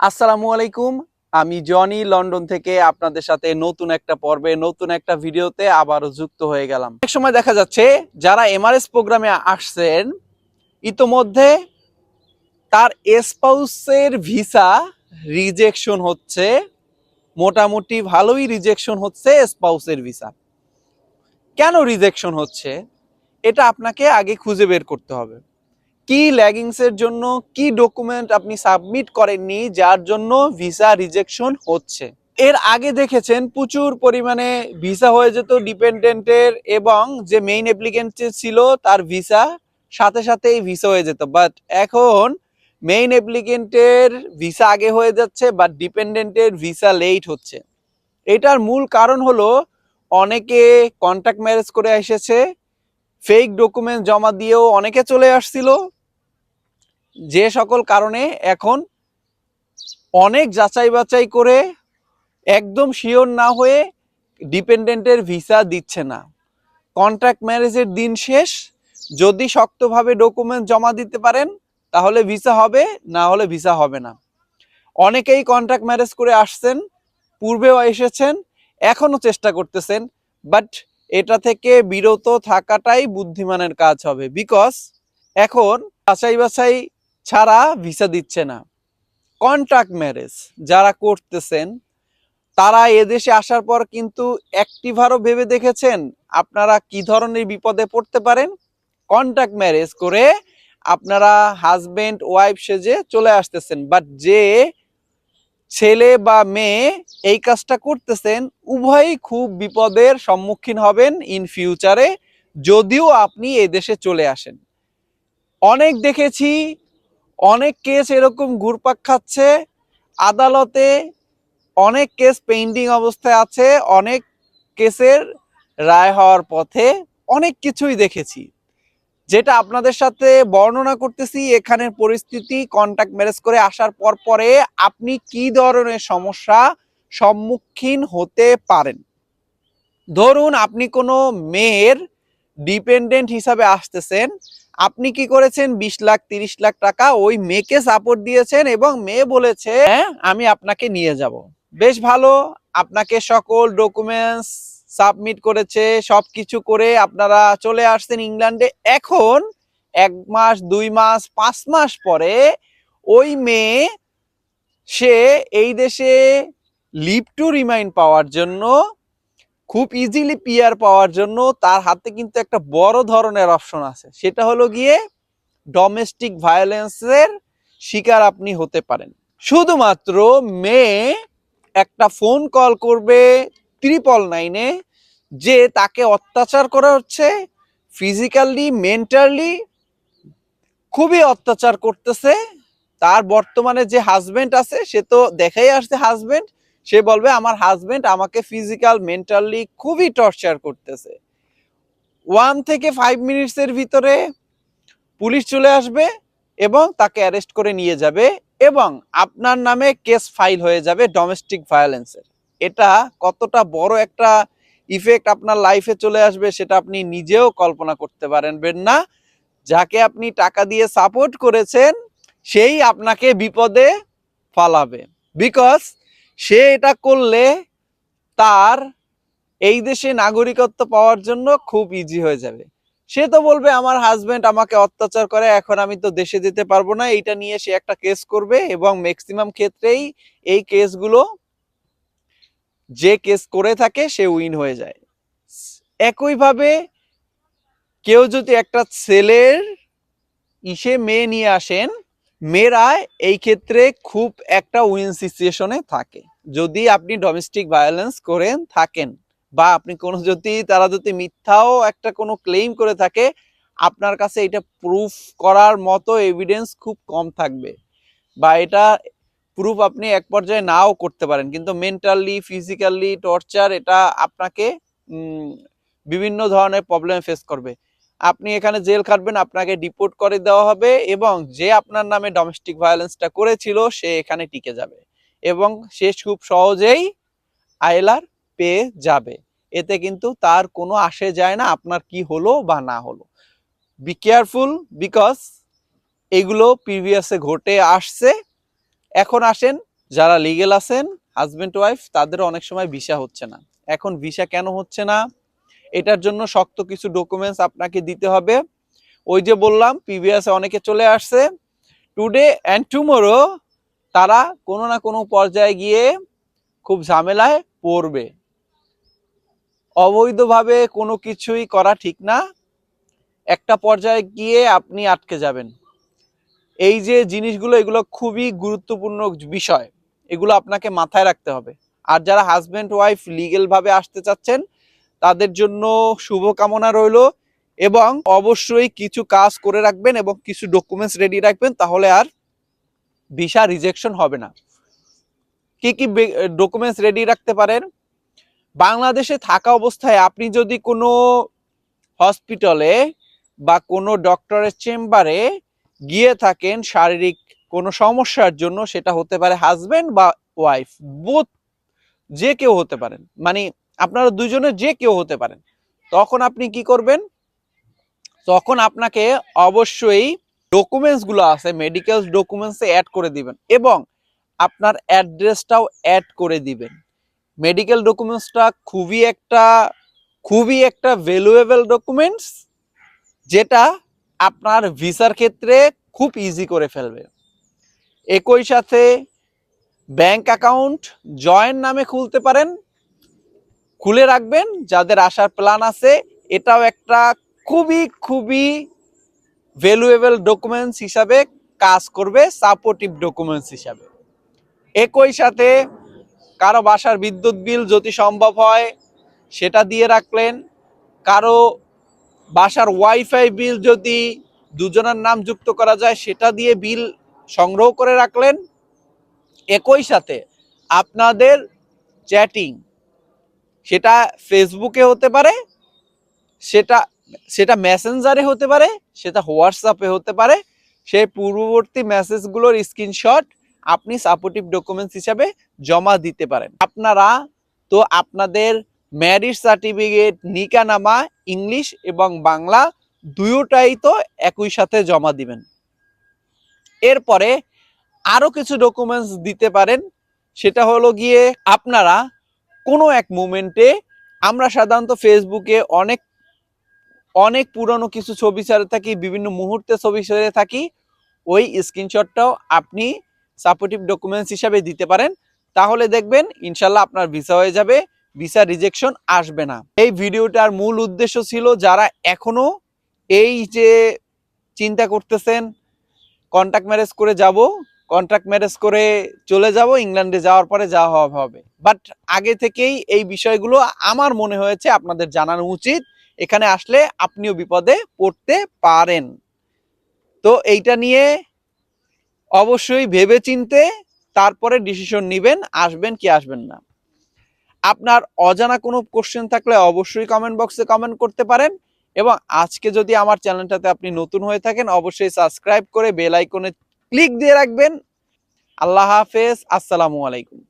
আসসালামু আলাইকুম। আমি জনি, লন্ডন থেকে আপনাদের সাথে নতুন একটা পর্বে, নতুন একটা ভিডিওতে আবারও যুক্ত হয়ে গেলাম। এক সময় দেখা যাচ্ছে, যারা এমআরএস প্রোগ্রামে আসছেন, ইতোমধ্যে তার স্পাউসের ভিসা রিজেকশন হচ্ছে, মোটামুটি ভালোই রিজেকশন হচ্ছে স্পাউসের ভিসা। কেন রিজেকশন হচ্ছে? এটা আপনাকে আগে খুঁজে বের করতে হবে। কি ল্যাগিংস এর জন্য কি ডকুমেন্ট আপনি সাবমিট করেননি যার জন্য ভিসা রিজেকশন হচ্ছে? এর আগে দেখেছেন প্রচুর পরিমাণে ভিসা হয়ে যেত ডিপেন্ডেন্টের এবং যে মেইন অ্যাপ্লিকেন্ট ছিল তার ভিসা সাথে সাথেই ভিসা হয়ে যেত। বাট এখন মেইন অ্যাপ্লিকেন্টের ভিসা আগে হয়ে যাচ্ছে বাট ডিপেন্ডেন্টের ভিসা লেট হচ্ছে। এটার মূল কারণ হলো অনেকে কন্ট্যাক্ট ম্যারেজ করে এসেছে ফেক ডকুমেন্ট জমা দিয়েও অনেকে চলে আসছিল যে সকল কারণে এখন অনেক যাচাই বাছাই করে একদম শিওর না হয়ে ডিপেন্ডেন্টের ভিসা দিচ্ছে না। কন্ট্রাক্ট ম্যারেজের দিন শেষ। যদি শক্তভাবে ডকুমেন্ট জমা দিতে পারেন, তাহলে ভিসা হবে, না হলে ভিসা হবে না। অনেকেই কন্ট্রাক্ট ম্যারেজ করে আসছেন, পূর্বেও এসেছেন, এখনও চেষ্টা করতেছেন, বাট এটা থেকে বিরত থাকাটাই বুদ্ধিমানের কাজ হবে। বিকজ এখন বাছাই বাছাই ছাড়া ভিসা দিচ্ছে না। কন্ট্রাক্ট ম্যারেজ যারা করতেছেন, তারা এদেশে আসার পর কিন্তু অ্যাক্টিভারও ভেবে দেখেছেন, আপনারা কি ধরনের বিপদে পড়তে পারেন? কন্ট্রাক্ট ম্যারেজ করে আপনারা হাজবেন্ড ওয়াইফ সেজে চলে আসতেছেন। বাট যে ছেলে বা মেয়ে এই কাজটা করতেছেন, উভয়ই খুব বিপদের সম্মুখীন হবেন ইন ফিউচারে যদিও আপনি এই দেশে চলে আসেন। অনেক দেখেছি অনেক কেস এরকম ঘুরপাক খাচ্ছে, আদালতে অনেক কেস পেন্ডিং অবস্থায় আছে, অনেক কেসের রায় হওয়ার পথে অনেক কিছুই দেখেছি। যেটা আপনাদের সাথে বর্ণনা করতেছি, এখানের পরিস্থিতি কন্ট্যাক্ট ম্যারেজ করে আসার পর পরে আপনি কি ধরনের সমস্যা সম্মুখীন হতে পারেন? ধরুন আপনি কোনো মেয়ের ডিপেন্ডেন্ট হিসাবে আসতেছেন আপনি কি করেছেন? বিশ লাখ তিরিশ লাখ টাকা ওই মেয়েকে সাপোর্ট দিয়েছেন এবং মেয়ে বলেছে "হ্যাঁ, আমি আপনাকে নিয়ে যাব। বেশ ভালো আপনাকে সকল ডকুমেন্টস সাবমিট করেছে সবকিছু করে আপনারা চলে আসছেন ইংল্যান্ডে। এখন এক মাস দুই মাস পাঁচ মাস পরে ওই মেয়ে সে এই দেশে লিভ টু রিমাইন্ড পাওয়ার জন্য খুব ইজিলি পিয়ার পাওয়ার জন্য তার হাতে কিন্তু একটা বড় ধরনের অপশন আছে। সেটা হলো গিয়ে ডোমেস্টিক ভায়োলেন্সের শিকার আপনি হতে পারেন। শুধুমাত্র মেয়ে একটা ফোন কল করবে ত্রিপল নাইনে যে তাকে অত্যাচার করা হচ্ছে ফিজিক্যালি মেন্টালি খুবই অত্যাচার করতেছে। তার বর্তমানে যে হাজবেন্ড আছে, সে তো দেখাই আসছে হাজবেন্ড সে বলবে, আমার হাজবেন্ড আমাকে ফিজিক্যাল মেন্টালি খুবই টর্চার করতেছে। ওয়ান থেকে ফাইভ মিনিটসের ভিতরে পুলিশ চলে আসবে এবং তাকে অ্যারেস্ট করে নিয়ে যাবে এবং আপনার নামে কেস ফাইল হয়ে যাবে ডোমেস্টিক ভায়োলেন্সের এটা কতটা বড় একটা ইফেক্ট আপনার লাইফে চলে আসবে সেটা আপনি নিজেও কল্পনা করতে পারবেন না। যাকে আপনি টাকা দিয়ে সাপোর্ট করেছেন, সেই আপনাকে বিপদে ফালাবে। বিকজ সে এটা করলে তার এই দেশে নাগরিকত্ব পাওয়ার জন্য খুব ইজি হয়ে যাবে। সে তো বলবে, আমার হাজবেন্ড আমাকে অত্যাচার করে, এখন আমি তো দেশে যেতে পারব না। এটা নিয়ে সে একটা কেস করবে এবং ম্যাক্সিমাম ক্ষেত্রেই এই কেসগুলো যে কেস করে থাকে, সে উইন হয়ে যায়। একইভাবে কেউ যদি একটা ছেলের ইসে মেয়ে নিয়ে আসেন মেয়েরা এই ক্ষেত্রে খুব একটা উইন সিচুয়েশনে থাকে। যদি আপনি ডোমেস্টিক ভায়োলেন্স করেন, থাকেন, বা আপনি কোনো যদি, তারা যদি মিথ্যাও একটা কোনো ক্লেম করে থাকে, আপনার কাছে এটা প্রুফ করার মতো এভিডেন্স খুব কম থাকবে। বা এটা প্রুফ আপনি এক পর্যায়ে নাও করতে পারেন, কিন্তু মেন্টালি ফিজিক্যালি টর্চার এটা আপনাকে বিভিন্ন ধরনের প্রবলেম ফেস করবে। আপনি এখানে জেল খাটবেন, আপনাকে ডিপোর্ট করে দেওয়া হবে এবং যে আপনার নামে ডোমেস্টিক ভায়োলেন্সটা করেছিল, সে এখানে টিকে যাবে এবং সে খুব সহজেই আইলার পেয়ে যাবে। এতে কিন্তু তার কোনো আসে যায় না, আপনার কি হলো বা না হলো। বি কেয়ারফুল বিকজ এগুলো প্রিভিয়াসে ঘটে আসছে। এখন আসেন, যারা লিগেল আছেন হাজবেন্ড ওয়াইফ তাদেরও অনেক সময় ভিসা হচ্ছে না। এখন ভিসা কেন হচ্ছে না? এটার জন্য শক্ত কিছু ডকুমেন্টস আপনাকে দিতে হবে। ওই যে বললাম পিভিএসে অনেকে চলে আসছে। টুডে অ্যান্ড টুমোরো তারা কোনো না কোনো পর্যায়ে গিয়ে খুব ঝামেলায় পড়বে। অবৈধভাবে কোনো কিছুই করা ঠিক না। একটা পর্যায়ে গিয়ে আপনি আটকে যাবেন। এই যে জিনিসগুলো, এগুলো খুবই গুরুত্বপূর্ণ বিষয়। এগুলো আপনাকে মাথায় রাখতে হবে। আর যারা হাজব্যান্ড ওয়াইফ লিগেল ভাবে আসতে চাচ্ছেন তাদের জন্য শুভকামনা রইল এবং অবশ্যই কিছু কাজ করে রাখবেন এবং কিছু ডকুমেন্টস রেডি রাখবেন, তাহলে আর ভিসা রিজেকশন হবে না। কি কি ডকুমেন্টস রেডি রাখতে পারেন? বাংলাদেশে থাকা অবস্থায় আপনি যদি কোনো হসপিটালে বা কোনো ডক্টরের চেম্বারে গিয়ে থাকেন, শারীরিক কোনো সমস্যার জন্য, সেটা হতে পারে হাজবেন্ড বা ওয়াইফ বোথ যে কেউ হতে পারেন। মানে আপনারা দুজনের যে কেউ হতে পারেন। তখন আপনি কি করবেন? তখন আপনাকে অবশ্যই ডকুমেন্টসগুলো আছে মেডিকেল ডকুমেন্টস অ্যাড করে দিবেন এবং আপনার অ্যাড্রেসটাও অ্যাড করে দিবেন। মেডিকেল ডকুমেন্টসটা খুবই একটা খুবই একটা ভ্যালুয়েবল ডকুমেন্টস যেটা আপনার ভিসার ক্ষেত্রে খুব ইজি করে ফেলবে। একই সাথে ব্যাংক অ্যাকাউন্ট জয়েন্ট নামে খুলতে পারেন খুলে রাখবেন, যাদের আসার প্ল্যান আছে, এটাও একটা খুবই খুবই ভ্যালুয়েবল ডকুমেন্টস হিসাবে কাজ করবে সাপোর্টিভ ডকুমেন্টস হিসাবে। একই সাথে কারও বাসার বিদ্যুৎ বিল যদি সম্ভব হয়, সেটা দিয়ে রাখলেন। কারও বাসার ওয়াইফাই বিল যদি দুজনের নাম যুক্ত করা যায়, সেটা দিয়ে বিল সংগ্রহ করে রাখলেন। একই সাথে আপনাদের চ্যাটিং সেটা ফেসবুকে হতে পারে, সেটা সেটা মেসেঞ্জারে হতে পারে, সেটা হোয়াটসঅ্যাপে হতে পারে সেই পূর্ববর্তী মেসেজগুলোর স্ক্রিনশট আপনি সাপোর্টিভ ডকুমেন্টস হিসাবে জমা দিতে পারেন। আপনারা তো আপনাদের ম্যারিজ সার্টিফিকেট নিকানামা, ইংলিশ এবং বাংলা দুয়োটাই তো একই সাথে জমা দিবেন। এরপরে আরও কিছু ডকুমেন্টস দিতে পারেন, সেটা হলো গিয়ে আপনারা কোনো এক মুমেন্টে আমরা সাধারণত ফেসবুকে অনেক অনেক পুরনো কিছু ছবি ছেড়ে থাকি, বিভিন্ন মুহূর্তে ছবি ছেড়ে থাকি, ওই স্ক্রিনশটটাও আপনি সাপোর্টিভ ডকুমেন্টস হিসাবে দিতে পারেন। তাহলে দেখবেন ইনশাল্লাহ আপনার ভিসা হয়ে যাবে ভিসা রিজেকশন আসবে না। এই ভিডিওটার মূল উদ্দেশ্য ছিল যারা এখনও এই যে চিন্তা করতেছেন কন্ট্যাক্ট ম্যারেজ করে যাব কন্ট্রাক্ট ম্যারেজ করে চলে যাব ইংল্যান্ডে যাওয়ার পরে যাওয়া হবে। বাট আগে থেকেই এই বিষয়গুলো আমার মনে হয়েছে, আপনাদের জানানো উচিত। এখানে আসলে আপনিও বিপদে পড়তে পারেন। তো এইটা নিয়ে অবশ্যই ভেবে চিনতে তারপরে ডিসিশন নেবেন, আসবেন কি আসবেন না। আপনার অজানা কোনো কোশ্চেন থাকলে অবশ্যই কমেন্ট বক্সে কমেন্ট করতে পারেন। এবং আজকে যদি আমার চ্যানেলটাতে আপনি নতুন হয়ে থাকেন, অবশ্যই সাবস্ক্রাইব করে বেল আইকনে ক্লিক দিয়ে রাখবেন। আল্লাহ হাফেজ। আসসালামু আলাইকুম।